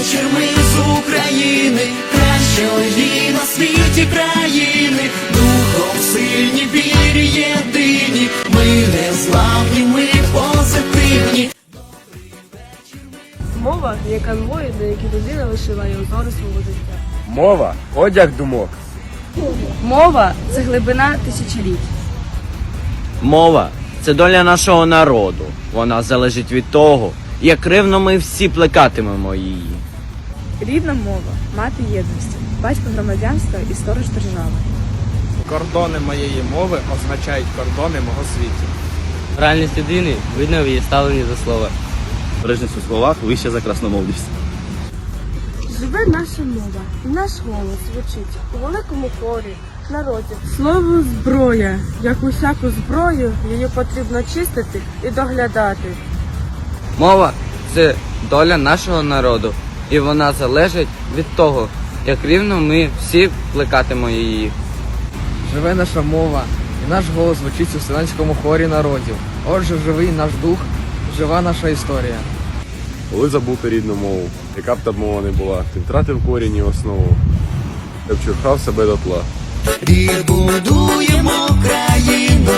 вечір ми з України, кращої на світі країни, духом сильні, вірі єдині, ми не зламні, ми позитивні. Мова є конвої, на які людина вишиває узори свого життя. Мова одяг думок. Мова це глибина тисячоліть. Мова це доля нашого народу. Вона залежить від того, як рівно ми всі плекатимемо її. Рідна мова, мати єдності, батько громадянства і сторож держави. Кордони моєї мови означають кордони мого світу. Реальність людини видно в її ставленні до слова. Бережність у словах вище за красномовність. Живе наша мова, і наш голос звучить у великому хорі, народі. Слово зброя, як усяку зброю, її потрібно чистити і доглядати. Мова це доля нашого народу, і вона залежить від того, як рівно ми всі плекатимо її. Живе наша мова, і наш голос звучить у вселенському хорі народів. Отже, живий наш дух, жива наша історія. Коли забути рідну мову, яка б та мова не була, ти втратив корінь і основу, ти обчурхав себе дотла. І будуємо країну.